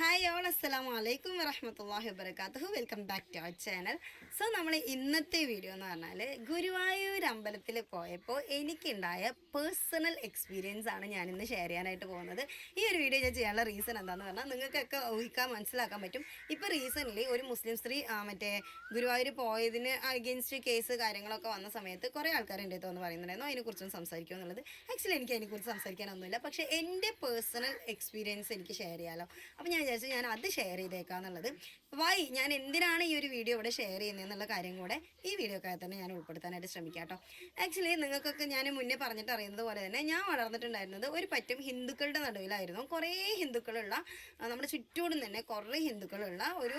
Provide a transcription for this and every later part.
Hi all അസ്സലാം വലൈക്കും വറഹമത്തല്ലാഹി വബർക്കാത്തു welcome back to our channel so നമ്മൾ ഇന്നത്തെ വീഡിയോ എന്ന് പറഞ്ഞാൽ ഗുരുവായൂർ അമ്പലത്തിൽ പോയപ്പോൾ എനിക്കുണ്ടായ പേഴ്സണൽ എക്സ്പീരിയൻസ് ആണ് ഞാൻ ഇന്ന് ഷെയർ ചെയ്യാനായിട്ട് പോകുന്നത്. ഈ ഒരു വീഡിയോ ഞാൻ ചെയ്യാനുള്ള റീസൺ എന്താണെന്ന് പറഞ്ഞാൽ നിങ്ങൾക്കൊക്കെ ഊഹിക്കാൻ മനസ്സിലാക്കാൻ പറ്റും. ഇപ്പോൾ റീസെന്റ്ലി ഒരു മുസ്ലിം സ്ത്രീ മറ്റേ ഗുരുവായൂർ പോയതിന് അഗെയിൻസ്റ്റ് കേസ് കാര്യങ്ങളൊക്കെ വന്ന സമയത്ത് കുറേ ആൾക്കാർ എന്റെ വന്ന് പറയുന്നുണ്ടായിരുന്നു. അതിനെക്കുറിച്ചും സംസാരിക്കും എന്നുള്ളത്. ആക്ച്വലി എനിക്ക് അതിനെക്കുറിച്ച് സംസാരിക്കാനൊന്നുമില്ല. പക്ഷേ എന്റെ പേഴ്സണൽ എക്സ്പീരിയൻസ് എനിക്ക് ഷെയർ ചെയ്യാമല്ലോ അപ്പോൾ ഞാൻ വിചാരിച്ചു ഞാൻ അത് ഷെയർ ചെയ്തേക്കാന്നുള്ളത്. വൈ ഞാൻ എന്തിനാണ് ഈ ഒരു വീഡിയോ ഇവിടെ ഷെയർ എന്നുള്ള കാര്യം കൂടെ ഈ വീഡിയോ വീഡിയോക്കകത്ത് തന്നെ ഞാൻ ഉൾപ്പെടുത്താനായിട്ട് ശ്രമിക്കാം കേട്ടോ. ആക്ച്വലി നിങ്ങൾക്കൊക്കെ ഞാൻ മുന്നേ പറഞ്ഞിട്ട് അറിയുന്നത് പോലെ തന്നെ ഞാൻ വളർന്നിട്ടുണ്ടായിരുന്നത് ഒരു പറ്റും ഹിന്ദുക്കളുടെ നടുവിലായിരുന്നു. കുറേ ഹിന്ദുക്കളുള്ള നമ്മുടെ ചുറ്റോടും തന്നെ കുറേ ഹിന്ദുക്കളുള്ള ഒരു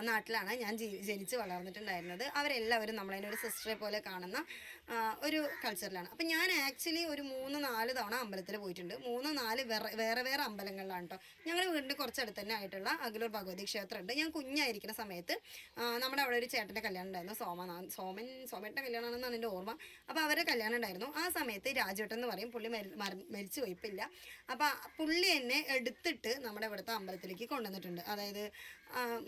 നാട്ടിലാണ്. ഞാൻ ജനിച്ച് വളർന്നിട്ടുണ്ടായിരുന്നത്. അവരെല്ലാവരും നമ്മളതിനെ ഒരു സിസ്റ്ററെ പോലെ കാണുന്ന ഒരു കൾച്ചറിലാണ് അപ്പം ഞാൻ ആക്ച്വലി ഒരു മൂന്ന് നാല് തവണ അമ്പലത്തിൽ പോയിട്ടുണ്ട്. മൂന്ന് നാല് വേറെ വേറെ വേറെ അമ്പലങ്ങളിലാണ് കേട്ടോ ഞങ്ങളുടെ വീടിന്റെ കുറച്ചടുത്ത് തന്നെ ആയിട്ടുള്ള അഖിലൂർ ഭഗവതി ക്ഷേത്രമുണ്ട് ഞാൻ കുഞ്ഞായിരിക്കുന്ന സമയത്ത് നമ്മുടെ അവിടെ ഒരു ചേട്ടന്റെ കല്യാണം ഉണ്ടായിരുന്നു. സോമനാ സോമൻ സോമേട്ടന്റെ കല്യാണമാണെന്നാണ് എന്റെ ഓർമ്മ. അപ്പോൾ അവരുടെ കല്യാണം ഉണ്ടായിരുന്നു. ആ സമയത്ത് രാജവട്ടം എന്ന് പറയും പുള്ളി മരി മര- മരിച്ചു പോയിപ്പില്ല അപ്പോൾ പുള്ളി എന്നെ എടുത്തിട്ട് നമ്മുടെ ഇവിടുത്തെ അമ്പലത്തിലേക്ക് കൊണ്ടുവന്നിട്ടുണ്ട്. അതായത്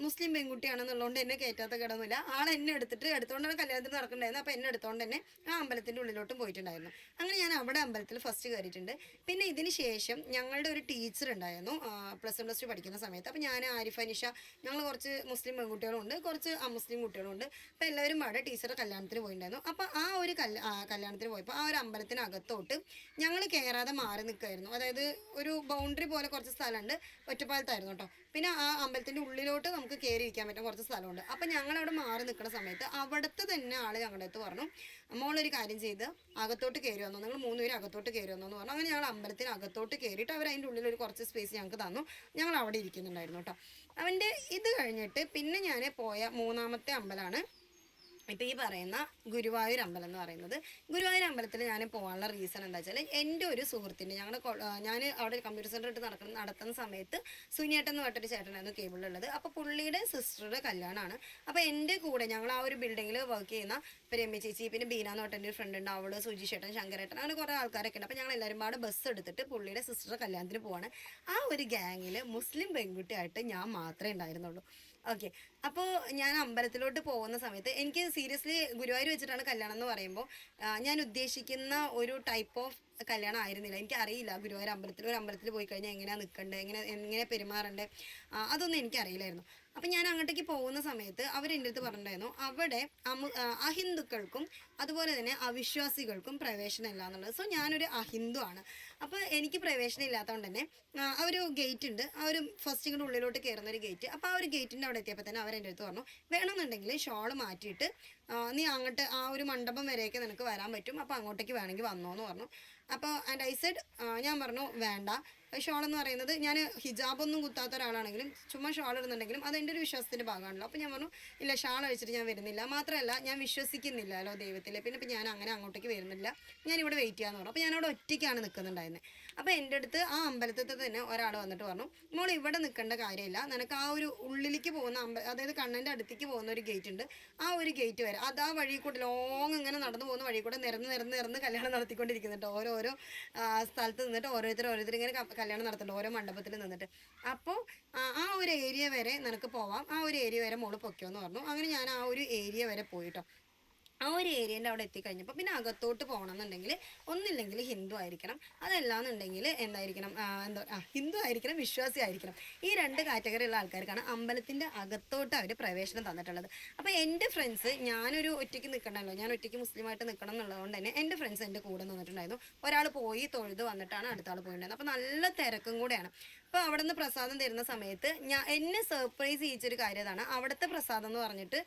മുസ്ലിം പെൺകുട്ടിയാണെന്നുള്ളതുകൊണ്ട് എന്നെ കയറ്റാത്ത കിടന്നില്ല ആൾ എന്നെ എടുത്തിട്ട് എടുത്തുകൊണ്ടാണ് കല്യാണത്തിന് നടക്കണ്ടായിരുന്നു. അപ്പോൾ എന്നെ എടുത്തുകൊണ്ട് തന്നെ ആ അമ്പലത്തിന്റെ ഉള്ളിലോട്ടും പോയിട്ടുണ്ടായിരുന്നു. അങ്ങനെ ഞാൻ അവിടെ അമ്പലത്തിൽ ഫസ്റ്റ് കയറിയിട്ടുണ്ട് പിന്നെ ഇതിന് ശേഷം ഞങ്ങളുടെ ഒരു ടീച്ചർ ഉണ്ടായിരുന്നു. പ്ലസ് വൺ പ്ലസ് ടു പഠിക്കുന്ന സമയത്ത്. അപ്പോൾ ഞാൻ ആരിഫ നിഷ ഞങ്ങൾ കുറച്ച് മുസ്ലിം പെൺകുട്ടികളുണ്ട് കുറച്ച് അമുസ്ലിം കുട്ടികളുണ്ട്. അപ്പോൾ എല്ലാവരും അവിടെ ടീച്ചറുടെ കല്യാണത്തിന് പോയിട്ടുണ്ടായിരുന്നു. അപ്പോൾ ആ ഒരു കല്യാ കല്യാണത്തിന് പോയപ്പോൾ ആ ഒരു അമ്പലത്തിനകത്തോട്ട് ഞങ്ങൾ കയറാതെ മാറി നിൽക്കുമായിരുന്നു അതായത് ഒരു ബൗണ്ടറി പോലെ കുറച്ച് സ്ഥലമുണ്ട്. ഒറ്റപ്പാലത്തായിരുന്നു കേട്ടോ പിന്നെ ആ അമ്പലത്തിന്റെ ഉള്ളിലോട്ട് നമുക്ക് കയറി ഇരിക്കാൻ പറ്റുന്ന കുറച്ച് സ്ഥലമുണ്ട്. അപ്പം ഞങ്ങളവിടെ മാറി നിൽക്കുന്ന സമയത്ത് അവിടുത്തെ തന്നെ ആൾ ഞങ്ങളുടെ അടുത്ത് പറഞ്ഞു മോളൊരു കാര്യം ചെയ്ത് അകത്തോട്ട് കയറി വന്നു. നിങ്ങൾ മൂന്ന് പേര് അകത്തോട്ട് കയറി വന്നു എന്ന് പറഞ്ഞു. അങ്ങനെ ഞങ്ങൾ അമ്പലത്തിന് അകത്തോട്ട് കയറിയിട്ട് അവർ അതിന്റെ ഉള്ളിൽ ഒരു കുറച്ച് സ്പേസ് ഞങ്ങൾക്ക് തന്നു. ഞങ്ങൾ അവിടെ ഇരിക്കുന്നുണ്ടായിരുന്നു കേട്ടോ. അവന്റെ ഇത് കഴിഞ്ഞിട്ട് പിന്നെ ഞാൻ പോയ മൂന്നാമത്തെ അമ്പലമാണ് ഇപ്പോൾ ഈ പറയുന്ന ഗുരുവായൂർ അമ്പലം എന്ന് പറയുന്നത് ഗുരുവായൂർ അമ്പലത്തിൽ ഞാൻ പോകാനുള്ള റീസൺ എന്താ വെച്ചാൽ എന്റെ ഒരു സുഹൃത്തിന്റെ ഞങ്ങളുടെ ഞാൻ അവിടെ കമ്പ്യൂട്ടർ സെന്റർ ഇട്ട് നടക്കുന്ന നടത്തുന്ന സമയത്ത് സുനിയേട്ടൻ എന്ന് പറഞ്ഞൊരു ചേട്ടനായിരുന്നു കേബിളുള്ളത് അപ്പോൾ പുള്ളിയുടെ സിസ്റ്ററുടെ കല്യാണമാണ് അപ്പോൾ എന്റെ കൂടെ ഞങ്ങൾ ആ ഒരു ബിൽഡിങ്ങിൽ വർക്ക് ചെയ്യുന്ന രമ്യ ചേച്ചി പിന്നെ ബീന എന്ന് പറഞ്ഞ ഒരു ഫ്രണ്ട് ഉണ്ട് അവൾ സുജി ചേട്ടൻ ശങ്കരേട്ടൻ അങ്ങനെ കുറേ ആൾക്കാരൊക്കെ ഉണ്ട്. അപ്പോൾ ഞങ്ങൾ എല്ലാവരും പാടെ ബസ് എടുത്തിട്ട് പുള്ളിയുടെ സിസ്റ്ററുടെ കല്യാണത്തിന് പോവാണ്. ആ ഒരു ഗ്യാങ്ങിൽ മുസ്ലിം പെൺകുട്ടിയായിട്ട് ഞാൻ മാത്രമേ ഉണ്ടായിരുന്നുള്ളൂ. ഓക്കെ അപ്പോൾ ഞാൻ അമ്പലത്തിലോട്ട് പോകുന്ന സമയത്ത് എനിക്ക് സീരിയസ്ലി ഗുരുവായൂർ വെച്ചിട്ടാണ് കല്യാണം എന്ന് പറയുമ്പോൾ ഞാൻ ഉദ്ദേശിക്കുന്ന ഒരു ടൈപ്പ് ഓഫ് കല്യാണം ആയിരുന്നില്ല. എനിക്ക് അറിയില്ല ഗുരുവായൂർ അമ്പലത്തിൽ ഒരു അമ്പലത്തിൽ പോയി കഴിഞ്ഞാൽ എങ്ങനെയാണ് നിൽക്കേണ്ടത് എങ്ങനെ എങ്ങനെ പെരുമാറേണ്ടത് അതൊന്നും എനിക്കറിയില്ലായിരുന്നു അപ്പം ഞാൻ അങ്ങോട്ടേക്ക് പോകുന്ന സമയത്ത് അവർ എന്റെ അടുത്ത് പറഞ്ഞിട്ടുണ്ടായിരുന്നു അവിടെ അഹിന്ദുക്കൾക്കും അതുപോലെ തന്നെ അവിശ്വാസികൾക്കും പ്രവേശനമില്ല എന്നുള്ളത് സോ ഞാനൊരു അഹിന്ദു ആണ്. അപ്പോൾ എനിക്ക് പ്രവേശനം ഇല്ലാത്തതുകൊണ്ട് തന്നെ ആ ഒരു ഗേറ്റ് ഉണ്ട് ആ ഒരു ഫസ്റ്റ് ഇങ്ങോട്ട് ഉള്ളിലോട്ട് കയറുന്ന ഒരു ഗേറ്റ്. അപ്പോൾ ആ ഒരു ഗേറ്റിന്റെ അവിടെ എത്തിയപ്പോൾ തന്നെ അവരെന്റെ അടുത്ത് പറഞ്ഞു വേണമെന്നുണ്ടെങ്കിൽ ഷോൾ മാറ്റിയിട്ട് നീ അങ്ങോട്ട് ആ ഒരു മണ്ഡപം വരെയൊക്കെ നിനക്ക് വരാൻ പറ്റും. അപ്പോൾ അങ്ങോട്ടേക്ക് വേണമെങ്കിൽ വന്നോ എന്ന് പറഞ്ഞു. അപ്പോൾ ആൻഡ് ഐ സെഡ് ഞാൻ പറഞ്ഞു വേണ്ട. ഷോൾ എന്ന് പറയുന്നത് ഞാൻ ഹിജാബൊന്നും കുത്താത്ത ഒരാളാണെങ്കിലും ചുമ്മാ ഷോൾ ഇടുന്നുണ്ടെങ്കിലും അത് എന്റെ ഒരു വിശ്വാസത്തിന്റെ ഭാഗമാണല്ലോ. അപ്പോൾ ഞാൻ പറഞ്ഞു ഇല്ല ഷാൾ അഴിച്ചിട്ട് ഞാൻ വരുന്നില്ല. മാത്രമല്ല ഞാൻ വിശ്വസിക്കുന്നില്ലല്ലോ ദൈവത്തിൽ. പിന്നെ ഇപ്പം ഞാൻ അങ്ങനെ അങ്ങോട്ടേക്ക് വരുന്നില്ല. ഞാൻ ഇവിടെ വെയിറ്റ് ചെയ്യാമെന്ന് പറഞ്ഞു. അപ്പോൾ ഞാൻ അവിടെ ഒറ്റയ്ക്കാണ് നിൽക്കുന്നുണ്ടായിരുന്നത് അപ്പോൾ എന്റെ അടുത്ത് ആ അമ്പലത്തിൽ തന്നെ ഒരാൾ വന്നിട്ട് പറഞ്ഞു മോൾ ഇവിടെ നിൽക്കേണ്ട കാര്യമില്ല. നിനക്ക് ആ ഒരു ഉള്ളിലേക്ക് പോകുന്ന അമ്പ അതായത് കണ്ണന്റെ അടുത്തേക്ക് പോകുന്ന ഒരു ഗേറ്റ് ഉണ്ട്. ആ ഒരു ഗേറ്റ് വരെ. അത് ആ വഴി കൂടെ ലോങ് ഇങ്ങനെ നടന്നു പോകുന്ന വഴി കൂടെ നിരന്ന് നിരന്ന് നിരന്ന് കല്യാണം നടത്തിക്കൊണ്ടിരിക്കുന്നുണ്ട്. ഓരോരോ സ്ഥലത്ത് നിന്നിട്ട് ഓരോരുത്തർ ഓരോരുത്തർ ഇങ്ങനെ കല്യാണം നടത്തുന്നുണ്ട്. ഓരോ മണ്ഡപത്തിൽ നിന്നിട്ട്. അപ്പോൾ ആ ഒരു ഏരിയ വരെ നിനക്ക് പോവാം. ആ ഒരു ഏരിയ വരെ മോൾ പൊക്കിയോ എന്ന് പറഞ്ഞു. അങ്ങനെ ഞാൻ ആ ഒരു ഏരിയ വരെ പോയിട്ടോ ആ ഒരു ഏരിയന്റെ അവിടെ എത്തിക്കഴിഞ്ഞപ്പോൾ പിന്നെ അകത്തോട്ട് പോകണം എന്നുണ്ടെങ്കിൽ ഒന്നില്ലെങ്കിൽ ഹിന്ദു ആയിരിക്കണം. അതല്ലാന്നുണ്ടെങ്കിൽ എന്തായിരിക്കണം? എന്താ ഹിന്ദു ആയിരിക്കണം വിശ്വാസി ആയിരിക്കണം. ഈ രണ്ട് കാറ്റഗറി ഉള്ള ആൾക്കാർക്കാണ് അമ്പലത്തിന്റെ അകത്തോട്ട് അവർ പ്രവേശനം തന്നിട്ടുള്ളത്. അപ്പോൾ എന്റെ ഫ്രണ്ട്സ് ഞാനൊരു ഒറ്റയ്ക്ക് നിൽക്കണമല്ലോ ഞാൻ ഒറ്റയ്ക്ക് മുസ്ലിമായിട്ട് നിൽക്കണം എന്നുള്ളതുകൊണ്ട് തന്നെ എന്റെ ഫ്രണ്ട്സ് എന്റെ കൂടെ നിന്നിട്ടുണ്ടായിരുന്നു. ഒരാൾ പോയി തൊഴുത് വന്നിട്ടാണ് അടുത്ത ആൾ പോയിട്ടുണ്ടായിരുന്നത്. അപ്പോൾ നല്ല തിരക്കും കൂടെയാണ്. അപ്പോൾ അവിടെ നിന്ന് പ്രസാദം തരുന്ന സമയത്ത് ഞാൻ എന്നെ സർപ്രൈസ് ചെയ്യിച്ചൊരു കാര്യം അതാണ്. അവിടുത്തെ പ്രസാദം എന്ന് പറഞ്ഞിട്ട്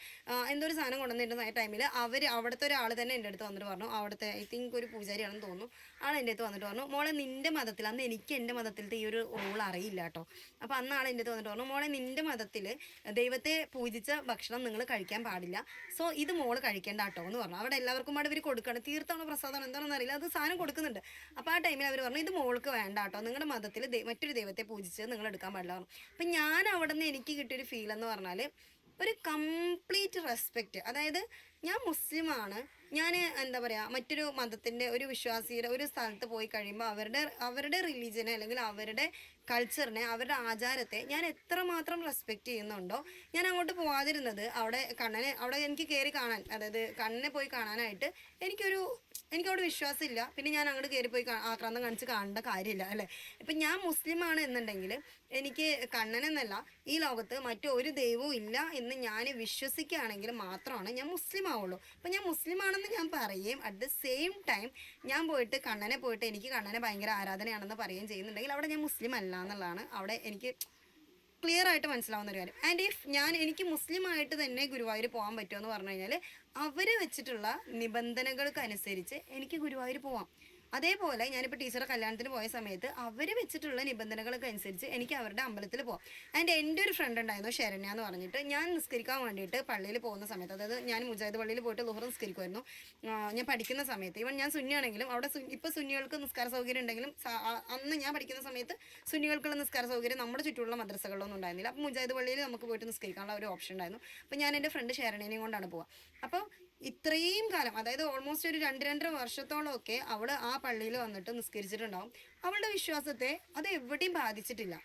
എന്തോ ഒരു സാധനം കൊണ്ടുവന്നിരുന്ന ടൈമിൽ അവർ അവിടുത്തെ ഒരാൾ തന്നെ എന്റെ അടുത്ത് വന്നിട്ട് പറഞ്ഞു അവിടുത്തെ ഐ തിങ്ക് ഒരു പൂജാരിയാണെന്ന് തോന്നുന്നു. ആൾ എന്റെ അടുത്ത് വന്നിട്ട് പറഞ്ഞു മോളെ നിന്റെ മതത്തിൽ അന്ന് എനിക്ക് എന്റെ മതത്തിലത്തെ ഈ ഒരു റൂൾ അറിയില്ല കേട്ടോ അപ്പോൾ അന്ന് ആൾ എന്റെ അടുത്ത് വന്നിട്ട് പറഞ്ഞു മോളെ നിന്റെ മതത്തിൽ ദൈവത്തെ പൂജിച്ച ഭക്ഷണം നിങ്ങൾ കഴിക്കാൻ പാടില്ല. സോ ഇത് മോൾ കഴിക്കേണ്ട കേട്ടോ എന്ന് പറഞ്ഞു. അവിടെ എല്ലാവർക്കും അവിടെ ഇവർ കൊടുക്കണം. തീർത്ഥമാണ് പ്രസാദമാണ് എന്താണെന്ന് അറിയില്ല. അത് സാധനം കൊടുക്കുന്നുണ്ട്. അപ്പോൾ ആ ടൈമിൽ അവർ പറഞ്ഞു ഇത് മോൾക്ക് വേണ്ട കേട്ടോ നിങ്ങളുടെ മതത്തിൽ മറ്റൊരു ദൈവത്തെ പൂജിച്ച് നിങ്ങൾ എടുക്കാൻ പാടില്ല അപ്പം ഞാൻ അവിടെ നിന്ന് എനിക്ക് കിട്ടിയൊരു ഫീൽ എന്ന് പറഞ്ഞാൽ ഒരു കംപ്ലീറ്റ് റെസ്പെക്റ്റ് അതായത് ഞാൻ മുസ്ലിമാണ്. ഞാൻ എന്താ പറയുക മറ്റൊരു മതത്തിന്റെ ഒരു വിശ്വാസിയുടെ ഒരു സ്ഥലത്ത് പോയി കഴിയുമ്പോൾ അവരുടെ അവരുടെ റിലീജിയനെ അല്ലെങ്കിൽ അവരുടെ കൾച്ചറിനെ അവരുടെ ആചാരത്തെ ഞാൻ എത്രമാത്രം റെസ്പെക്ട് ചെയ്യുന്നുണ്ടോ ഞാൻ അങ്ങോട്ട് പോവാതിരുന്നത് അവിടെ കണ്ണനെ അവിടെ എനിക്ക് കയറി കാണാൻ അതായത് കണ്ണനെ പോയി കാണാനായിട്ട് എനിക്കൊരു എനിക്കവിടെ വിശ്വാസമില്ല. പിന്നെ ഞാൻ അങ്ങോട്ട് കയറി പോയി കാ- ആക്രാന്തം കാണിച്ച് കാണേണ്ട കാര്യമില്ല അല്ലേ? ഇപ്പം ഞാൻ മുസ്ലിമാണ് എന്നുണ്ടെങ്കിൽ എനിക്ക് കണ്ണനെന്നല്ല ഈ ലോകത്ത് മറ്റൊരു ദൈവവും ഇല്ല എന്ന് ഞാൻ വിശ്വസിക്കുകയാണെങ്കിൽ മാത്രമാണ് ഞാൻ മുസ്ലിം ആവുള്ളൂ. അപ്പം ഞാൻ മുസ്ലിം ആണെന്ന് ഞാൻ പറയുകയും അറ്റ് ദ സെയിം ടൈം ഞാൻ പോയിട്ട് കണ്ണനെ പോയിട്ട് എനിക്ക് കണ്ണനെ ഭയങ്കര ആരാധനയാണെന്ന് പറയുകയും ചെയ്യുന്നുണ്ടെങ്കിൽ അവിടെ ഞാൻ മുസ്ലിം അല്ല എന്നുള്ളതാണ്. അവിടെ എനിക്ക് ക്ലിയർ ആയിട്ട് മനസ്സിലാവുന്ന ഒരു കാര്യം. ആൻഡ് ഇഫ് ഞാൻ എനിക്ക് മുസ്ലിം ആയിട്ട് തന്നെ ഗുരുവായൂർ പോകാൻ പറ്റുമോ എന്ന് പറഞ്ഞു കഴിഞ്ഞാൽ അവർ വെച്ചിട്ടുള്ള നിബന്ധനകൾക്ക് അനുസരിച്ച് എനിക്ക് ഗുരുവായൂർ പോവാം. അതേപോലെ ഞാനിപ്പോൾ ടീച്ചറെ കല്യാണത്തിന് പോയ സമയത്ത് അവർ വെച്ചിട്ടുള്ള നിബന്ധനകളൊക്കെ അനുസരിച്ച് എനിക്ക് അവരുടെ അമ്പലത്തിൽ പോകാം ആൻഡ് എന്റെ ഒരു ഫ്രണ്ട് ഉണ്ടായിരുന്നു ശരണ്യ എന്ന് പറഞ്ഞിട്ട്. ഞാൻ നിസ്കരിക്കാൻ വേണ്ടിയിട്ട് പള്ളിയിൽ പോകുന്ന സമയത്ത് അതായത് ഞാൻ മുജാഹിദ് പള്ളിയിൽ പോയിട്ട് ലുഹർ നിസ്കരിക്കുമായിരുന്നു ഞാൻ പഠിക്കുന്ന സമയത്ത് ഇവൻ ഞാൻ സുന്നിയാണെങ്കിലും അവിടെ ഇപ്പോൾ സുന്നികൾക്ക് നിസ്കാര സൗകര്യം ഉണ്ടെങ്കിലും അന്ന് ഞാൻ പഠിക്കുന്ന സമയത്ത് സുന്നികൾക്കുള്ള നിസ്കാര സൗകര്യം നമ്മുടെ ചുറ്റുമുള്ള മദ്രസകളിലൊന്നും ഉണ്ടായിരുന്നില്ല. അപ്പോൾ മുജാഹിദ് പള്ളിയിൽ നമുക്ക് പോയിട്ട് നിസ്കരിക്കാനുള്ള ഒരു ഓപ്ഷൻ ഉണ്ടായിരുന്നു. അപ്പോൾ ഞാൻ എന്റെ ഫ്രണ്ട് ശരണേനെയും കൊണ്ടാണ് പോവുക അപ്പോൾ ഇത്രയും കാലം അതായത് ഓൾമോസ്റ്റ് ഒരു രണ്ട് രണ്ടര വർഷത്തോളമൊക്കെ അവൾ ആ പള്ളിയിൽ വന്നിട്ട് നിസ്കരിച്ചിട്ടുണ്ടാവും. അവളുടെ വിശ്വാസത്തെ അത് എവിടെയും ബാധിച്ചിട്ടില്ല.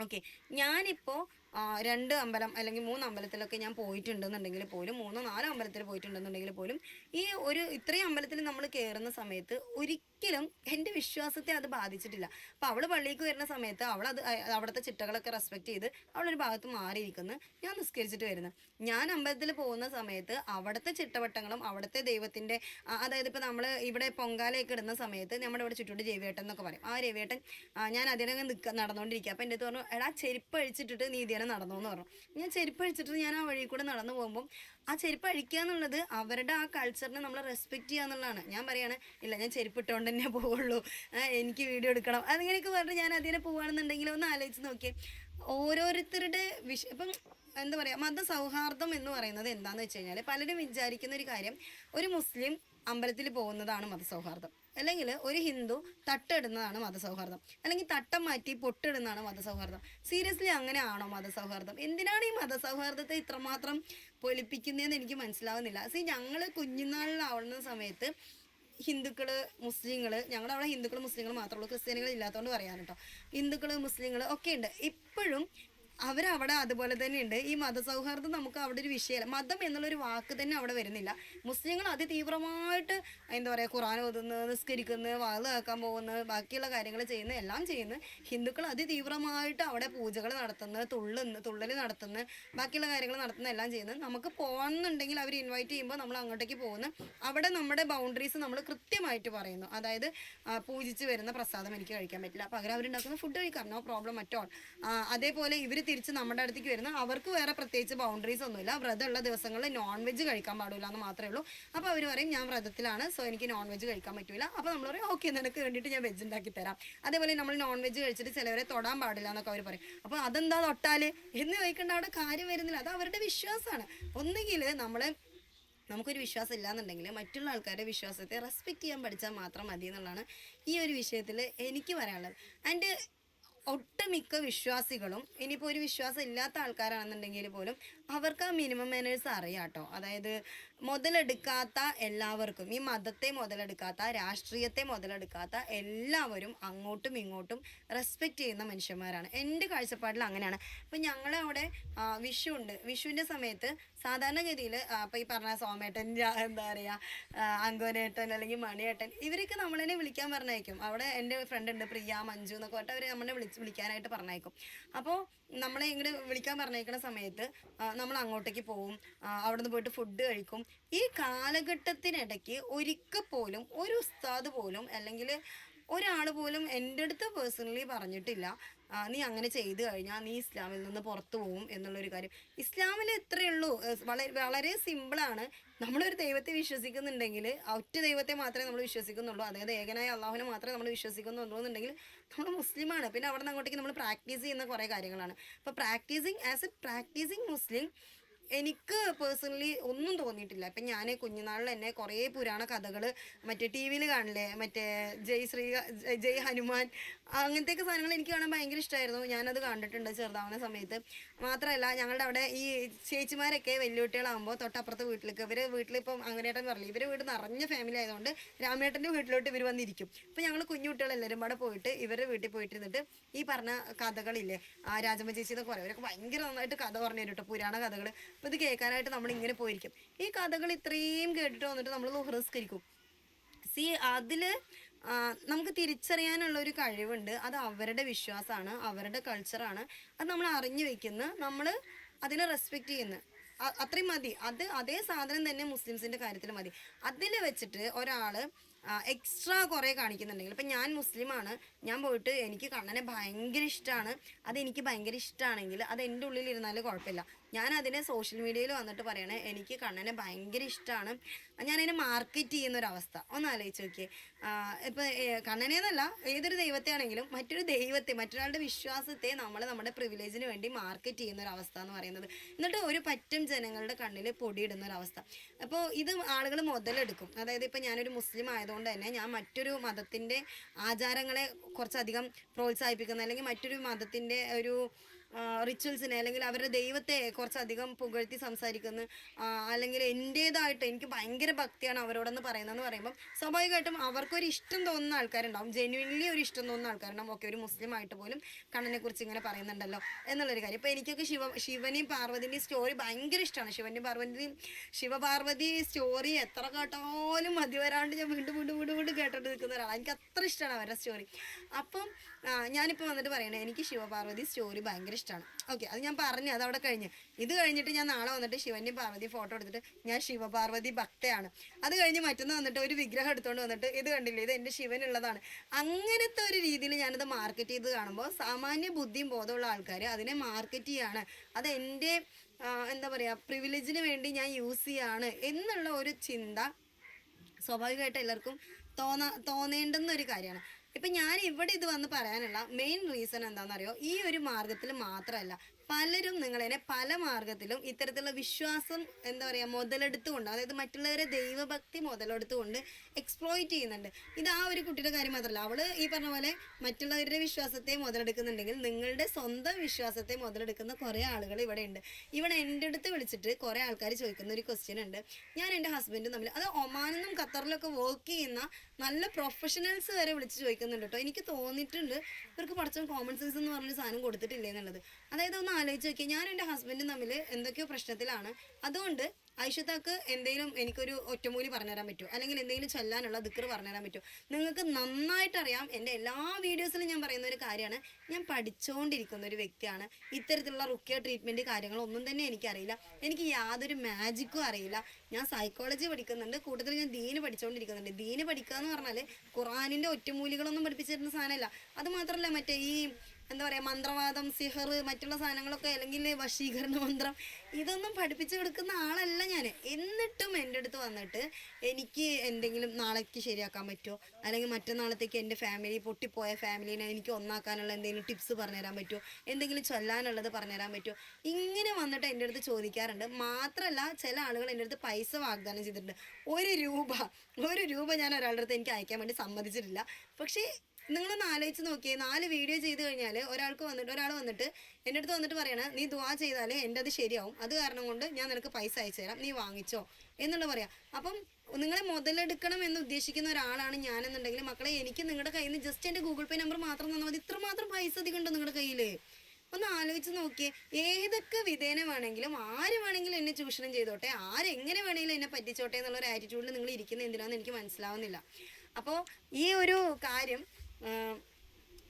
ഓക്കെ ഞാനിപ്പോൾ രണ്ട് അമ്പലം അല്ലെങ്കിൽ മൂന്ന് അമ്പലത്തിലൊക്കെ ഞാൻ പോയിട്ടുണ്ടെന്നുണ്ടെങ്കിൽ പോലും മൂന്നോ നാലോ അമ്പലത്തിൽ പോയിട്ടുണ്ടെന്നുണ്ടെങ്കിൽ പോലും ഈ ഒരു ഇത്രയും അമ്പലത്തിൽ നമ്മൾ കയറുന്ന സമയത്ത് ഒരിക്കലും എന്റെ വിശ്വാസത്തെ അത് ബാധിച്ചിട്ടില്ല. അപ്പോൾ അവൾ പള്ളിക്ക് വരുന്ന സമയത്ത് അവൾ അത് അവിടുത്തെ ചിട്ടകളൊക്കെ റെസ്പെക്ട് ചെയ്ത് അവളൊരു ഭാഗത്ത് മാറിയിരിക്കുന്നു. ഞാൻ നിസ്കരിച്ചിട്ട് വരുന്നു. ഞാൻ അമ്പലത്തിൽ പോകുന്ന സമയത്ത് അവിടുത്തെ ചിട്ടവട്ടങ്ങളും അവിടുത്തെ ദൈവത്തിന്റെ അതായത് ഇപ്പോൾ നമ്മൾ ഇവിടെ പൊങ്കാലയൊക്കെ ഇടുന്ന സമയത്ത് നമ്മുടെ ഇവിടെ ചുറ്റോട് രവിയേട്ടൻ എന്നൊക്കെ പറയും. ആ രവിയേട്ടൻ ഞാൻ അതിനങ്ങ് നിൽക്ക നടന്നുകൊണ്ടിരിക്കുക അപ്പോൾ എന്റെ അടുത്ത് പറഞ്ഞു എടാ ചെരുപ്പ് അഴിച്ചിട്ടിട്ട് നീ നടന്നു എന്ന് പറഞ്ഞു. ഞാൻ ചെരുപ്പ് അഴിച്ചിട്ട് ഞാൻ ആ വഴി കൂടെ നടന്നു പോകുമ്പോൾ ആ ചെരുപ്പ് അഴിക്കുക എന്നുള്ളത് അവരുടെ ആ കൾച്ചറിനെ നമ്മൾ റെസ്പെക്ട് ചെയ്യുക എന്നുള്ളതാണ്. ഞാൻ പറയാണ് ഇല്ല ഞാൻ ചെരുപ്പ് ഇട്ടുകൊണ്ട് തന്നെ പോവുള്ളൂ. എനിക്ക് വീഡിയോ എടുക്കണം. അതിങ്ങനെയൊക്കെ പറഞ്ഞിട്ട് ഞാൻ അതിനെ പോവുകയാണെന്നുണ്ടെങ്കിൽ ഒന്ന് ആലോചിച്ച് നോക്കിയേ. ഓരോരുത്തരുടെ വിഷ ഇപ്പം എന്താ പറയുക മതസൗഹാർദ്ദം എന്ന് പറയുന്നത് എന്താണെന്ന് വെച്ച് കഴിഞ്ഞാൽ പലരും വിചാരിക്കുന്ന ഒരു കാര്യം ഒരു മുസ്ലിം അമ്പലത്തിൽ പോകുന്നതാണ് മതസൗഹാർദ്ദം. അല്ലെങ്കിൽ ഒരു ഹിന്ദു തട്ടിടുന്നതാണ് മതസൗഹാർദ്ദം. അല്ലെങ്കിൽ തട്ടം മാറ്റി പൊട്ടിടുന്നതാണ് മതസൗഹാർദ്ദം. സീരിയസ്ലി അങ്ങനെയാണോ മതസൗഹാർദ്ദം? എന്തിനാണ് ഈ മതസൗഹാർദ്ദത്തെ ഇത്രമാത്രം പൊലിപ്പിക്കുന്നതെന്ന് എനിക്ക് മനസ്സിലാവുന്നില്ല. സി ഞങ്ങൾ കുഞ്ഞുനാളിലാവുന്ന സമയത്ത് ഹിന്ദുക്കൾ മുസ്ലിങ്ങൾ ഞങ്ങളുടെ അവിടെ ഹിന്ദുക്കൾ മുസ്ലിങ്ങൾ മാത്രമേ ഉള്ളൂ. ക്രിസ്ത്യാനികൾ ഇല്ലാത്തതുകൊണ്ട് പറയാൻ കേട്ടോ. ഹിന്ദുക്കൾ മുസ്ലിങ്ങൾ ഒക്കെ ഉണ്ട്. ഇപ്പോഴും അവരവിടെ അതുപോലെ തന്നെ ഉണ്ട് ഈ മതസൗഹാർദ്ദം നമുക്ക് അവിടെ ഒരു വിഷയമല്ല. മതം എന്നുള്ളൊരു വാക്ക് തന്നെ അവിടെ വരുന്നില്ല. മുസ്ലിങ്ങൾ അതിതീവ്രമായിട്ട് എന്താ പറയുക ഖുറാൻ ഓതുന്നു നിസ്കരിക്കുന്നു വാൾ കേൾക്കാൻ പോകുന്നു ബാക്കിയുള്ള കാര്യങ്ങൾ ചെയ്യുന്നു എല്ലാം ചെയ്യുന്നു. ഹിന്ദുക്കൾ അതിതീവ്രമായിട്ട് അവിടെ പൂജകൾ നടത്തുന്നു തുള്ളുന്നു തുള്ളൽ നടത്തുന്നു ബാക്കിയുള്ള കാര്യങ്ങൾ നടത്തുന്ന എല്ലാം ചെയ്യുന്നു. നമുക്ക് പോകണമെന്നുണ്ടെങ്കിൽ അവർ ഇൻവൈറ്റ് ചെയ്യുമ്പോൾ നമ്മൾ അങ്ങോട്ടേക്ക് പോകുന്നു. അവിടെ നമ്മുടെ ബൗണ്ടറീസ് നമ്മൾ കൃത്യമായിട്ട് പറയുന്നു. അതായത് പൂജിച്ച് വരുന്ന പ്രസാദം എനിക്ക് കഴിക്കാൻ പറ്റില്ല. പകരം അവരുണ്ടാക്കുന്ന ഫുഡ് കഴിക്കാം. നോ പ്രോബ്ലം ഓൾ അതേപോലെ ഇവർ തിരിച്ച് നമ്മുടെ അടുത്തേക്ക് വരുന്ന അവർക്ക് വേറെ പ്രത്യേകിച്ച് ബൗണ്ടറീസ് ഒന്നുമില്ല. വ്രതമുള്ള ദിവസങ്ങളിൽ നോൺ വെജ് കഴിക്കാൻ പാടില്ല എന്ന് മാത്രമേ ഉള്ളൂ. അപ്പോൾ അവർ പറയും ഞാൻ വ്രതത്തിലാണ് സോ എനിക്ക് നോൺ വെജ് കഴിക്കാൻ പറ്റില്ല അപ്പോൾ നമ്മൾ പറയും ഓക്കെ നിനക്ക് വേണ്ടിയിട്ട് ഞാൻ വെജ് ഉണ്ടാക്കി തരാം. അതേപോലെ നമ്മൾ നോൺ വെജ് കഴിച്ചിട്ട് ചിലവരെ തൊടാൻ പാടില്ല എന്നൊക്കെ അവർ പറയും. അപ്പോൾ അതെന്താ തൊട്ടാൽ എന്ന് ചോദിക്കേണ്ട അവിടെ കാര്യം വരുന്നില്ല. അത് അവരുടെ വിശ്വാസമാണ്. ഒന്നുകിൽ നമ്മൾ നമുക്കൊരു വിശ്വാസം ഇല്ലാന്നുണ്ടെങ്കിൽ മറ്റുള്ള ആൾക്കാരുടെ വിശ്വാസത്തെ റെസ്പെക്റ്റ് ചെയ്യാൻ പഠിച്ചാൽ മാത്രം മതി എന്നുള്ളതാണ് ഈ ഒരു വിഷയത്തിൽ എനിക്ക് പറയാനുള്ളത്. ആൻഡ് ഒട്ടുമിക്ക വിശ്വാസികളും ഇനിയിപ്പോൾ ഒരു വിശ്വാസം ഇല്ലാത്ത ആൾക്കാരാണെന്നുണ്ടെങ്കിൽ പോലും അവർക്ക് ആ മിനിമം മാനേഴ്സ് അറിയാം കേട്ടോ അതായത് മുതലെടുക്കാത്ത എല്ലാവർക്കും ഈ മതത്തെ മുതലെടുക്കാത്ത രാഷ്ട്രീയത്തെ മുതലെടുക്കാത്ത എല്ലാവരും അങ്ങോട്ടും ഇങ്ങോട്ടും റെസ്പെക്റ്റ് ചെയ്യുന്ന മനുഷ്യന്മാരാണ്. എന്റെ കാഴ്ചപ്പാടിൽ അങ്ങനെയാണ്. ഇപ്പം ഞങ്ങളവിടെ വിഷു ഉണ്ട്. വിഷുവിന്റെ സമയത്ത് സാധാരണഗതിയിൽ അപ്പോൾ ഈ പറഞ്ഞ സോമേട്ടൻ എന്താ പറയുക അങ്കോനേട്ടൻ അല്ലെങ്കിൽ മണിയേട്ടൻ ഇവരൊക്കെ നമ്മളെന്നെ വിളിക്കാൻ പറഞ്ഞേക്കും അവിടെ എന്റെ ഫ്രണ്ട് ഉണ്ട് പ്രിയ മഞ്ജു എന്നൊക്കെ പറഞ്ഞിട്ട് അവർ നമ്മളെ വിളിച്ച് വിളിക്കാനായിട്ട് പറഞ്ഞേക്കും അപ്പോൾ നമ്മളെ ഇങ്ങോട്ട് വിളിക്കാൻ പറഞ്ഞേക്കുന്ന സമയത്ത് നമ്മൾ അങ്ങോട്ടേക്ക് പോവും അവിടെ നിന്ന് പോയിട്ട് ഫുഡ് കഴിക്കും. ഈ കാലഘട്ടത്തിനിടയ്ക്ക് ഒരിക്കൽ പോലും ഒരു ഉസ്താദ് പോലും അല്ലെങ്കിൽ ഒരാൾ പോലും എന്റെ അടുത്ത് പേഴ്സണലി പറഞ്ഞിട്ടില്ല. നീ അങ്ങനെ ചെയ്തു കഴിഞ്ഞാൽ നീ ഇസ്ലാമിൽ നിന്ന് പുറത്തു പോകും എന്നുള്ളൊരു കാര്യം. ഇസ്ലാമിൽ എത്രയേ ഉള്ളൂ. വളരെ വളരെ സിമ്പിളാണ് നമ്മളൊരു ദൈവത്തെ വിശ്വസിക്കുന്നുണ്ടെങ്കിൽ ഒറ്റ ദൈവത്തെ മാത്രമേ നമ്മൾ വിശ്വസിക്കുന്നുള്ളൂ. അതായത് ഏകനായ അള്ളാഹുവിനെ മാത്രമേ നമ്മൾ വിശ്വസിക്കുന്നുള്ളൂ എന്നുണ്ടെങ്കിൽ നമ്മൾ മുസ്ലിമാണ് പിന്നെ അവിടെ നിന്ന് അങ്ങോട്ടേക്ക് നമ്മൾ പ്രാക്ടീസ് ചെയ്യുന്ന കുറേ കാര്യങ്ങളാണ്. അപ്പോൾ practising as a practising Muslim എനിക്ക് പേഴ്സണലി ഒന്നും തോന്നിയിട്ടില്ല. ഇപ്പം ഞാൻ കുഞ്ഞുനാളിൽ എന്നെ കുറേ പുരാണ കഥകൾ മറ്റേ ടി വിയിൽ കാണില്ലേ? മറ്റേ ജയ് ശ്രീ ജയ്- ഹനുമാൻ അങ്ങനത്തെയൊക്കെ സാധനങ്ങൾ എനിക്ക് കാണാൻ ഭയങ്കര ഇഷ്ടമായിരുന്നു ഞാനത് കണ്ടിട്ടുണ്ട് ചെറുതാവുന്ന സമയത്ത്. മാത്രമല്ല ഞങ്ങളുടെ അവിടെ ഈ ചേച്ചിമാരൊക്കെ വെല്ലുവിട്ടികളാകുമ്പോൾ തൊട്ടപ്പുറത്തെ വീട്ടിലേക്ക് ഇവർ വീട്ടിലിപ്പം അങ്ങനെയായിട്ടും പറഞ്ഞില്ല ഇവർ വീട് നിറഞ്ഞ ഫാമിലി ആയതുകൊണ്ട് രാമേട്ടന്റെ വീട്ടിലോട്ട് ഇവർ വന്നിരിക്കും. അപ്പം ഞങ്ങൾ കുഞ്ഞു കുട്ടികളെല്ലാവരും അവിടെ പോയിട്ട് ഇവരുടെ വീട്ടിൽ പോയിട്ടിരുന്നിട്ട് ഈ പറഞ്ഞ കഥകളില്ലേ ആ രാജമ്മ ചേച്ചി എന്നൊക്കെ പറയും. അവരൊക്കെ ഭയങ്കര നന്നായിട്ട് കഥ പറഞ്ഞു കേട്ടോ പുരാണ കഥകൾ അപ്പോൾ ഇത് കേൾക്കാനായിട്ട് നമ്മൾ ഇങ്ങനെ പോയിരിക്കും. ഈ കഥകൾ ഇത്രയും കേട്ടിട്ട് വന്നിട്ട് നമ്മൾ റിസ്കരിക്കും സി അതിൽ നമുക്ക് തിരിച്ചറിയാനുള്ള ഒരു കഴിവുണ്ട്. അത് അവരുടെ വിശ്വാസമാണ് അവരുടെ കൾച്ചറാണ് അത് നമ്മൾ അറിഞ്ഞു വെക്കുന്ന നമ്മൾ അതിനെ റെസ്പെക്റ്റ് ചെയ്യുന്നു. അത്രയും മതി. അത് അതേ സാധനം തന്നെ മുസ്ലിംസിന്റെ കാര്യത്തിൽ മതി. അതിൽ വെച്ചിട്ട് ഒരാൾ എക്സ്ട്രാ കുറേ കാണിക്കുന്നുണ്ടെങ്കിൽ ഇപ്പം ഞാൻ മുസ്ലിമാണ് ഞാൻ പോയിട്ട് എനിക്ക് കണ്ണനെ ഭയങ്കര ഇഷ്ടമാണ് അതെനിക്ക് ഭയങ്കര ഇഷ്ടമാണെങ്കിൽ അത് എന്റെ ഉള്ളിൽ ഇരുന്നാലും കുഴപ്പമില്ല. ഞാൻ അതിനെ സോഷ്യൽ മീഡിയയിൽ വന്നിട്ട് പറയണേ എനിക്ക് കണ്ണനെ ഭയങ്കര ഇഷ്ടമാണ് ഞാനതിനെ മാർക്കറ്റ് ചെയ്യുന്ന ഒരു അവസ്ഥ ഒന്ന് ആലോചിച്ച് നോക്കിയേ ഇപ്പം കണ്ണനെന്നല്ല ഏതൊരു ദൈവത്തെ ആണെങ്കിലും മറ്റൊരു ദൈവത്തെ മറ്റൊരാളുടെ വിശ്വാസത്തെ നമ്മൾ നമ്മുടെ പ്രിവിലേജിന് വേണ്ടി മാർക്കറ്റ് ചെയ്യുന്ന ഒരു അവസ്ഥ എന്ന് പറയുന്നത്. എന്നിട്ട് ഒരു പറ്റം ജനങ്ങളുടെ കണ്ണിൽ പൊടിയിടുന്ന ഒരു അവസ്ഥ അപ്പോൾ ഇത് ആളുകൾ മുതലെടുക്കും. അതായത് ഇപ്പം ഞാനൊരു മുസ്ലിം ആയതുകൊണ്ട് തന്നെ ഞാൻ മറ്റൊരു മതത്തിന്റെ ആചാരങ്ങളെ കുറച്ചധികം പ്രോത്സാഹിപ്പിക്കുന്ന അല്ലെങ്കിൽ മറ്റൊരു മതത്തിന്റെ ഒരു റിച്വൽസിനെ അല്ലെങ്കിൽ അവരുടെ ദൈവത്തെ കുറച്ചധികം പുകഴ്ത്തി സംസാരിക്കുന്നു അല്ലെങ്കിൽ എന്റേതായിട്ട് എനിക്ക് ഭയങ്കര ഭക്തിയാണ് അവരോടെന്ന് പറയുന്നതെന്ന് പറയുമ്പം സ്വാഭാവികമായിട്ടും അവർക്കൊരു ഇഷ്ടം തോന്നുന്ന ആൾക്കാരുണ്ടാവും. ജെന്യുവൻലി ഒരു ഇഷ്ടം തോന്നുന്ന ആൾക്കാരുണ്ടാവും. ഓക്കെ ഒരു മുസ്ലിം ആയിട്ട് പോലും കണ്ണനെ കുറിച്ച് ഇങ്ങനെ പറയുന്നുണ്ടല്ലോ എന്നുള്ളൊരു കാര്യം. ഇപ്പോൾ എനിക്കൊക്കെ ശിവ ശിവനെയും പാർവതിന്റെയും സ്റ്റോറി ഭയങ്കര ഇഷ്ടമാണ് ശിവന്റെയും പാർവതിയും ശിവപാർവതി സ്റ്റോറി എത്ര കേട്ടാലും മതി വരാണ്ട് ഞാൻ വീണ്ടും വീണ്ടും വീണ്ടും വീണ്ടും കേട്ടോണ്ട് നിൽക്കുന്ന ഒരാളാണ്. എനിക്ക് അത്ര ഇഷ്ടമാണ് അവരുടെ സ്റ്റോറി അപ്പം ഞാനിപ്പോൾ വന്നിട്ട് പറയണേ എനിക്ക് ശിവപാർവതി സ്റ്റോറി ഭയങ്കര ഇഷ്ടമാണ്. ഓക്കെ അത് ഞാൻ പറഞ്ഞു അത് അവിടെ കഴിഞ്ഞ്. ഇത് കഴിഞ്ഞിട്ട് ഞാൻ നാളെ വന്നിട്ട് ശിവന്റെയും പാർവതി ഫോട്ടോ എടുത്തിട്ട് ഞാൻ ശിവപാർവതി ഭക്തയാണ്. അത് കഴിഞ്ഞ് മറ്റൊന്ന് വന്നിട്ട് ഒരു വിഗ്രഹം എടുത്തുകൊണ്ട് വന്നിട്ട് ഇത് കണ്ടില്ലേ ഇത് എന്റെ ശിവനുള്ളതാണ്. അങ്ങനത്തെ ഒരു രീതിയിൽ ഞാനത് മാർക്കറ്റ് ചെയ്ത് കാണുമ്പോൾ സാമാന്യ ബുദ്ധിയും ബോധമുള്ള ആൾക്കാർ അതിനെ മാർക്കറ്റ് ചെയ്യാണ്. അത് എന്റെ എന്താ പറയുക പ്രിവിലേജിന് വേണ്ടി ഞാൻ യൂസ് ചെയ്യാണ് എന്നുള്ള ഒരു ചിന്ത സ്വാഭാവികമായിട്ട് എല്ലാവർക്കും തോന്ന തോന്നേണ്ടുന്ന ഒരു കാര്യമാണ്. ഇപ്പം ഞാൻ ഇവിടെ ഇത് വന്ന് പറയാനുള്ള മെയിൻ റീസൺ എന്താണെന്നറിയോ ഈ ഒരു മാർഗത്തിൽ മാത്രമല്ല പലരും നിങ്ങളതിനെ പല മാർഗത്തിലും ഇത്തരത്തിലുള്ള വിശ്വാസം എന്താ പറയുക മുതലെടുത്തുകൊണ്ട് അതായത് മറ്റുള്ളവരെ ദൈവഭക്തി മുതലെടുത്തുകൊണ്ട് എക്സ്പ്ലോയിറ്റ് ചെയ്യുന്നുണ്ട്. ഇത് ആ ഒരു കുട്ടിയുടെ കാര്യം മാത്രമല്ല. അവൾ ഈ പറഞ്ഞ പോലെ മറ്റുള്ളവരുടെ വിശ്വാസത്തെ മുതലെടുക്കുന്നുണ്ടെങ്കിൽ നിങ്ങളുടെ സ്വന്തം വിശ്വാസത്തെ മുതലെടുക്കുന്ന കുറേ ആളുകൾ ഇവിടെ ഉണ്ട് ഇവിടെ എന്റെ അടുത്ത് വിളിച്ചിട്ട് കുറേ ആൾക്കാർ ചോദിക്കുന്ന ഒരു ക്വസ്റ്റ്യൻ ഉണ്ട്. ഞാൻ എന്റെ ഹസ്ബൻഡും തമ്മിൽ അത് ഒമാനിന്നും ഖത്തറിലൊക്കെ വർക്ക് ചെയ്യുന്ന നല്ല പ്രൊഫഷണൽസ് വരെ വിളിച്ച് ചോദിക്കുന്നുണ്ട് കേട്ടോ. എനിക്ക് തോന്നിയിട്ടുണ്ട് ഇവർക്ക് പഠിച്ച കോമൺ സെൻസ് എന്ന് പറഞ്ഞൊരു സാധനം കൊടുത്തിട്ടില്ലേ എന്നുള്ളത്. അതായത് ഒന്ന് ആലോചിച്ച് നോക്കിയാൽ ഞാനും എന്റെ ഹസ്ബൻഡും തമ്മിൽ എന്തൊക്കെയോ പ്രശ്നത്തിലാണ്. അതുകൊണ്ട് ഐഷത്താക്ക് എന്തെങ്കിലും എനിക്കൊരു ഒറ്റമൂലി പറഞ്ഞുതരാൻ പറ്റുമോ? അല്ലെങ്കിൽ എന്തെങ്കിലും ചൊല്ലാനുള്ള ദിക്കർ പറഞ്ഞുതരാൻ പറ്റുമോ? നിങ്ങൾക്ക് നന്നായിട്ടറിയാം എന്റെ എല്ലാ വീഡിയോസിലും ഞാൻ പറയുന്ന ഒരു കാര്യമാണ്. ഞാൻ പഠിച്ചുകൊണ്ടിരിക്കുന്ന ഒരു വ്യക്തിയാണ്. ഇത്തരത്തിലുള്ള റുക്കിയ ട്രീറ്റ്മെന്റ് കാര്യങ്ങളൊന്നും തന്നെ എനിക്കറിയില്ല. എനിക്ക് യാതൊരു മാജിക്കും അറിയില്ല. ഞാൻ സൈക്കോളജി പഠിക്കുന്നുണ്ട്. കൂട്ടത്തിൽ ഞാൻ ദീന് പഠിച്ചുകൊണ്ടിരിക്കുന്നുണ്ട് ദീന് പഠിക്കുക എന്ന് പറഞ്ഞാൽ ഖുറാനിന്റെ ഒറ്റമൂലികളൊന്നും പഠിപ്പിച്ചിരുന്ന സാധനമല്ല. അതുമാത്രമല്ല മറ്റേ ഈ എന്താ പറയുക മന്ത്രവാദം സിഹർ മറ്റുള്ള സാധനങ്ങളൊക്കെ അല്ലെങ്കിൽ വശീകരണ മന്ത്രം ഇതൊന്നും പഠിപ്പിച്ചു കൊടുക്കുന്ന ആളല്ല ഞാൻ എന്നിട്ടും എന്റെ അടുത്ത് വന്നിട്ട് എനിക്ക് എന്തെങ്കിലും നാളേക്ക് ശരിയാക്കാൻ പറ്റുമോ അല്ലെങ്കിൽ മറ്റന്നാളത്തേക്ക് എന്റെ ഫാമിലി പൊട്ടിപ്പോയ ഫാമിലീനെ എനിക്ക് ഒന്നാക്കാനുള്ള എന്തെങ്കിലും ടിപ്സ് പറഞ്ഞുതരാൻ പറ്റുമോ എന്തെങ്കിലും ചൊല്ലാനുള്ളത് പറഞ്ഞുതരാൻ പറ്റുമോ ഇങ്ങനെ വന്നിട്ട് എന്റെ അടുത്ത് ചോദിക്കാറുണ്ട്. മാത്രമല്ല ചില ആളുകൾ എന്റെ അടുത്ത് പൈസ വാഗ്ദാനം ചെയ്തിട്ടുണ്ട്. ഒരു രൂപ ഒരു രൂപ ഞാൻ ഒരാളുടെ അടുത്ത് എനിക്ക് അയക്കാൻ വേണ്ടി സമ്മതിച്ചിട്ടില്ല. പക്ഷേ നിങ്ങളൊന്ന് ആലോചിച്ച് നോക്കിയേ. നാല് വീഡിയോ ചെയ്ത് കഴിഞ്ഞാൽ ഒരാൾക്ക് വന്നിട്ട് ഒരാൾ വന്നിട്ട് എന്റെ അടുത്ത് വന്നിട്ട് പറയണ നീ ദുവാ ചെയ്താലേ എന്റെ അത് ശരിയാവും. അത് കാരണം കൊണ്ട് ഞാൻ നിനക്ക് പൈസ അയച്ചു തരാം. നീ വാങ്ങിച്ചോ. എന്നുള്ള പറയാം. അപ്പം നിങ്ങളെ മുതലെടുക്കണം എന്ന് ഉദ്ദേശിക്കുന്ന ഒരാളാണ് ഞാനെന്നുണ്ടെങ്കിൽ മക്കളെ എനിക്ക് നിങ്ങളുടെ കയ്യിൽ നിന്ന് ജസ്റ്റ് എന്റെ ഗൂഗിൾ പേ നമ്പർ മാത്രം തന്നാൽ മതി. ഇത്രമാത്രം പൈസ അധികം ഉണ്ടോ നിങ്ങളുടെ കയ്യിൽ ഒന്ന് ആലോചിച്ച് നോക്കിയേ. ഏതൊക്കെ വിധേന വേണമെങ്കിലും ആര് വേണമെങ്കിലും എന്നെ ചൂഷണം ചെയ്തോട്ടെ ആരെങ്ങനെ വേണമെങ്കിലും എന്നെ പറ്റിച്ചോട്ടെ എന്നുള്ള ഒരു ആറ്റിറ്റ്യൂഡിൽ നിങ്ങൾ ഇരിക്കുന്ന എന്തിനാണെന്ന് എനിക്ക് മനസ്സിലാവുന്നില്ല. അപ്പോൾ ഈ ഒരു കാര്യം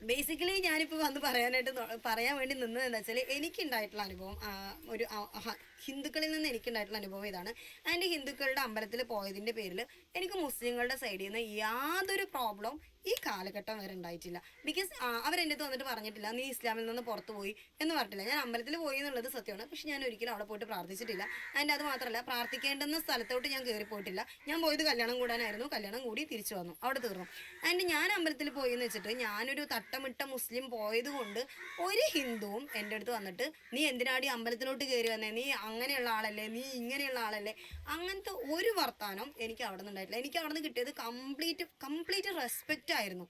ബേസിക്കലി ഞാനിപ്പോൾ വന്ന് പറയാനായിട്ട് പറയാൻ വേണ്ടി നിന്നതെന്ന് വെച്ചാൽ എനിക്കുണ്ടായിട്ടുള്ള അനുഭവം ഒരു ഹിന്ദുക്കളിൽ നിന്ന് എനിക്കുണ്ടായിട്ടുള്ള അനുഭവം ഇതാണ്. ആൻഡ് ഹിന്ദുക്കളുടെ അമ്പലത്തിൽ പോയതിന്റെ പേരിൽ എനിക്ക് മുസ്ലിങ്ങളുടെ സൈഡിൽ നിന്ന് യാതൊരു പ്രോബ്ലം ഈ കാലഘട്ടം വരെ ഉണ്ടായിട്ടില്ല. ബിക്കോസ് അവരെന്റെ അടുത്ത് വന്നിട്ട് പറഞ്ഞിട്ടില്ല നീ ഇസ്ലാമിൽ നിന്ന് പുറത്തു പോയി എന്ന് പറഞ്ഞിട്ടില്ല. ഞാൻ അമ്പലത്തിൽ പോയി എന്നുള്ളത് സത്യമാണ്. പക്ഷെ ഞാൻ ഒരിക്കലും അവിടെ പോയിട്ട് പ്രാർത്ഥിച്ചിട്ടില്ല. ആൻഡ് അത് മാത്രമല്ല പ്രാർത്ഥിക്കേണ്ടുന്ന സ്ഥലത്തോട്ട് ഞാൻ കയറി പോയിട്ടില്ല. ഞാൻ പോയത് കല്യാണം കൂടാനായിരുന്നു. കല്യാണം കൂടി തിരിച്ചു വന്നു. അവിടെ തീർന്നു. ആൻഡ് ഞാൻ അമ്പലത്തിൽ പോയി എന്ന് വെച്ചിട്ട് ഞാനൊരു തട്ടമിട്ട മുസ്ലിം പോയത് കൊണ്ട് ഒരു ഹിന്ദുവും എന്റെ അടുത്ത് വന്നിട്ട് നീ എന്തിനാടി അമ്പലത്തിലോട്ട് കയറി വന്നേ? നീ അങ്ങനെയുള്ള ആളല്ലേ നീ ഇങ്ങനെയുള്ള ആളല്ലേ. അങ്ങനത്തെ ഒരു വർത്താനം എനിക്ക് അവിടെ നിന്ന് ഉണ്ടായിട്ടില്ല. എനിക്ക് അവിടെ നിന്ന് കിട്ടിയത് കംപ്ലീറ്റ് കംപ്ലീറ്റ് റെസ്പെക്റ്റ് ആയിരുന്നു.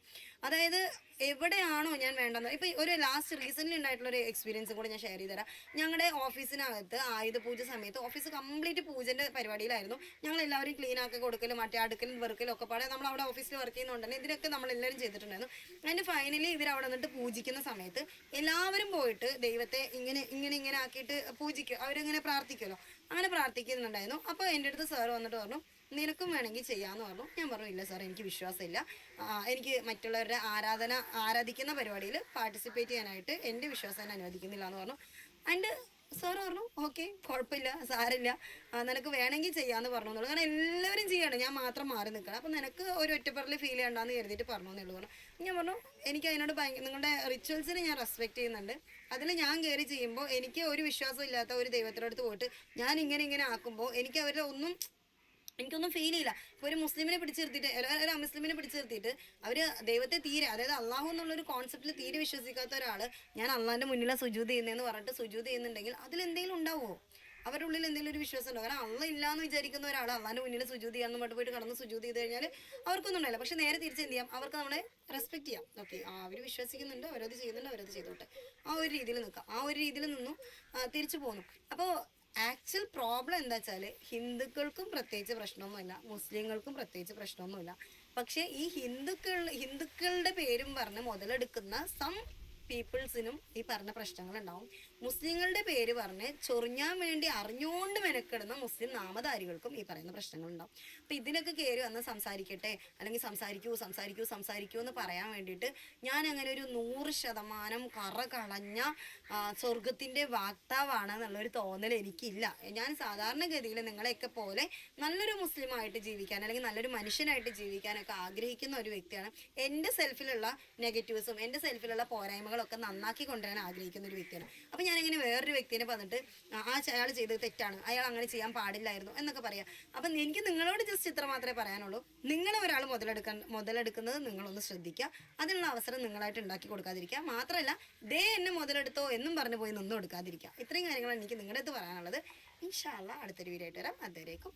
അതായത് എവിടെയാണോ ഞാൻ വേണ്ടത്. ഇപ്പൊ ഒരു ലാസ്റ്റ് റീസെന്റ്ലി ഉണ്ടായിട്ടുള്ള ഒരു എക്സ്പീരിയൻസ് കൂടെ ഞാൻ ഷെയർ ചെയ്ത് തരാം ഞങ്ങളുടെ ഓഫീസിനകത്ത് ആയുധ പൂജ സമയത്ത് ഓഫീസ് കംപ്ലീറ്റ് പൂജന്റെ പരിപാടിയിലായിരുന്നു. ഞങ്ങൾ എല്ലാവരും ക്ലീൻ ആക്കി കൊടുക്കലും മറ്റേ അടുക്കലും വെറുക്കലും ഒക്കെ പാടെ നമ്മൾ അവിടെ ഓഫീസിൽ വർക്ക് ചെയ്യുന്നുണ്ടെങ്കിൽ ഇതിനൊക്കെ നമ്മൾ എല്ലാവരും ചെയ്തിട്ടുണ്ടായിരുന്നു. അതിന് ഫൈനലി ഇവർ അവിടെ നിന്നിട്ട് പൂജിക്കുന്ന സമയത്ത് എല്ലാവരും പോയിട്ട് ദൈവത്തെ ഇങ്ങനെ ഇങ്ങനെ ഇങ്ങനെ ആക്കിയിട്ട് പൂജിക്കും അവരിങ്ങനെ പ്രാർത്ഥിക്കുമല്ലോ അങ്ങനെ പ്രാർത്ഥിക്കുന്നുണ്ടായിരുന്നു. അപ്പോൾ എന്റെ അടുത്ത് സാർ വന്നിട്ട് പറഞ്ഞു നിനക്കും വേണമെങ്കിൽ ചെയ്യാമെന്ന് പറഞ്ഞു. ഞാൻ പറഞ്ഞു ഇല്ല സാർ എനിക്ക് വിശ്വാസമില്ല. എനിക്ക് മറ്റുള്ളവരുടെ ആരാധന ആരാധിക്കുന്ന പരിപാടിയിൽ പാർട്ടിസിപ്പേറ്റ് ചെയ്യാനായിട്ട് എന്റെ വിശ്വാസം എന്നെ അനുവദിക്കുന്നില്ല എന്ന് പറഞ്ഞു. അതിന്റെ സാർ പറഞ്ഞു ഓക്കെ കുഴപ്പമില്ല സാരില്ല നിനക്ക് വേണമെങ്കിൽ ചെയ്യാമെന്ന് പറഞ്ഞു എന്നുള്ളൂ. കാരണം എല്ലാവരും ചെയ്യണം. ഞാൻ മാത്രം മാറി നിൽക്കണം. അപ്പം നിനക്ക് ഒരു ഒറ്റപ്പറൽ ഫീൽ ചെയ്യണ്ടെന്ന് കരുതിയിട്ട് പറഞ്ഞു എന്നുള്ളൂ പറഞ്ഞു. ഞാൻ പറഞ്ഞു എനിക്ക് അതിനോട് ഭയങ്കര നിങ്ങളുടെ റിച്വൽസിനെ ഞാൻ റെസ്പെക്ട് ചെയ്യുന്നുണ്ട്. അതിൽ ഞാൻ കയറി ചെയ്യുമ്പോൾ എനിക്ക് ഒരു വിശ്വാസം ഇല്ലാത്ത ഒരു ദൈവത്തിനടുത്ത് പോയിട്ട് ഞാൻ ഇങ്ങനെ ഇങ്ങനെ ആക്കുമ്പോൾ എനിക്ക് അവരുടെ ഒന്നും എനിക്കൊന്നും ഫീൽ ചെയ്യില്ല. ഇപ്പോൾ ഒരു മുസ്ലിമിനെ പിടിച്ചു നിർത്തിയിട്ട് ഒരു അമുസ്ലിമിനെ പിടിച്ചു നിർത്തിയിട്ട് അവർ ദൈവത്തെ തീരെ അതായത് അള്ളാഹു എന്നുള്ള ഒരു കോൺസെപ്റ്റിൽ തീരെ വിശ്വസിക്കാത്ത ഒരാൾ ഞാൻ അള്ളാഹിന്റെ മുന്നിലാണ് സുജൂത് ചെയ്യുന്നതെന്ന് പറഞ്ഞിട്ട് സുജൂത് ചെയ്യുന്നുണ്ടെങ്കിൽ അതിൽ എന്തെങ്കിലും ഉണ്ടാവുമോ അവരുടെ ഉള്ളിൽ എന്തെങ്കിലും ഒരു വിശ്വാസം ഉണ്ടോ? കാരണം അള്ള ഇല്ലാന്ന് വിചാരിക്കുന്ന ഒരാൾ അള്ളാഹിന്റെ മുന്നിൽ സുജൂത് ചെയ്യാന്ന് പറഞ്ഞു പോയിട്ട് കടന്ന് സുജൂത് ചെയ്ത് കഴിഞ്ഞാൽ അവർക്കൊന്നും ഉണ്ടായില്ല പക്ഷെ നേരെ തിരിച്ച് എന്ത് ചെയ്യാം? അവർക്ക് നമ്മളെ റെസ്പെക്ട് ചെയ്യാം. ഓക്കെ അവർ വിശ്വസിക്കുന്നുണ്ട് അവരത് ചെയ്യുന്നുണ്ട് അവരത് ചെയ്തോട്ടെ. ആ ഒരു രീതിയിൽ നിൽക്കാം. ആ ഒരു രീതിയിൽ നിന്നും തിരിച്ചു പോകുന്നു അപ്പോൾ ആക്ച്വൽ പ്രോബ്ലം എന്താ വെച്ചാൽ ഹിന്ദുക്കൾക്കും പ്രത്യേകിച്ച് പ്രശ്നമൊന്നുമില്ല. മുസ്ലിങ്ങൾക്കും പ്രത്യേകിച്ച് പ്രശ്നമൊന്നുമില്ല. പക്ഷേ ഈ ഹിന്ദുക്കൾ ഹിന്ദുക്കളുടെ പേരും പറഞ്ഞ് മുതലെടുക്കുന്ന സം പീപ്പിൾസിനും ഈ പറഞ്ഞ പ്രശ്നങ്ങൾ ഉണ്ടാവും മുസ്ലിങ്ങളുടെ പേര് പറഞ്ഞ് ചൊറിഞ്ഞാൻ വേണ്ടി അറിഞ്ഞുകൊണ്ട് മെനക്കെടുന്ന മുസ്ലിം നാമധാരികൾക്കും ഈ പറയുന്ന പ്രശ്നങ്ങൾ ഉണ്ടാവും അപ്പം ഇതിനൊക്കെ കയറി വന്ന് സംസാരിക്കട്ടെ അല്ലെങ്കിൽ സംസാരിക്കൂ സംസാരിക്കൂ സംസാരിക്കൂ എന്ന് പറയാൻ വേണ്ടിയിട്ട് ഞാൻ അങ്ങനെ ഒരു നൂറ് ശതമാനം കറ കളഞ്ഞ സ്വർഗത്തിന്റെ വാക്താവാണ് എന്നുള്ളൊരു തോന്നൽ എനിക്കില്ല. ഞാൻ സാധാരണഗതിയിൽ നിങ്ങളെയൊക്കെ പോലെ നല്ലൊരു മുസ്ലിമായിട്ട് ജീവിക്കാൻ അല്ലെങ്കിൽ നല്ലൊരു മനുഷ്യനായിട്ട് ജീവിക്കാനൊക്കെ ആഗ്രഹിക്കുന്ന ഒരു വ്യക്തിയാണ്. എന്റെ സെൽഫിലുള്ള നെഗറ്റീവ്സും എന്റെ സെൽഫിലുള്ള പോരായ്മകളൊക്കെ നന്നാക്കി കൊണ്ടുവരാൻ ആഗ്രഹിക്കുന്ന ഒരു വ്യക്തിയാണ്. അപ്പം ഞാനിങ്ങനെ വേറൊരു വ്യക്തിനെ വന്നിട്ട് ആ അയാൾ ചെയ്തത് തെറ്റാണ് അയാൾ അങ്ങനെ ചെയ്യാൻ പാടില്ലായിരുന്നു എന്നൊക്കെ പറയാം. അപ്പം എനിക്ക് നിങ്ങളോട് ജസ്റ്റ് ഇത്ര മാത്രമേ പറയാനുള്ളൂ. നിങ്ങളെ ഒരാൾ മുതലെടുക്കാൻ മുതലെടുക്കുന്നത് നിങ്ങളൊന്ന് ശ്രദ്ധിക്കുക. അതിനുള്ള അവസരം നിങ്ങളായിട്ട് ഉണ്ടാക്കി കൊടുക്കാതിരിക്കുക. മാത്രമല്ല ദേ എന്നെ മുതലെടുത്തോ എന്നും പറഞ്ഞു പോയി നിന്നും എടുക്കാതിരിക്കുക ഇത്രയും കാര്യങ്ങളാണ് എനിക്ക് നിങ്ങളുടെ അടുത്ത് പറയാനുള്ളത്. ഇൻഷാല്ല അടുത്തൊരു വീഡിയോ ആയിട്ട് വരാം. അതുവരേക്കും.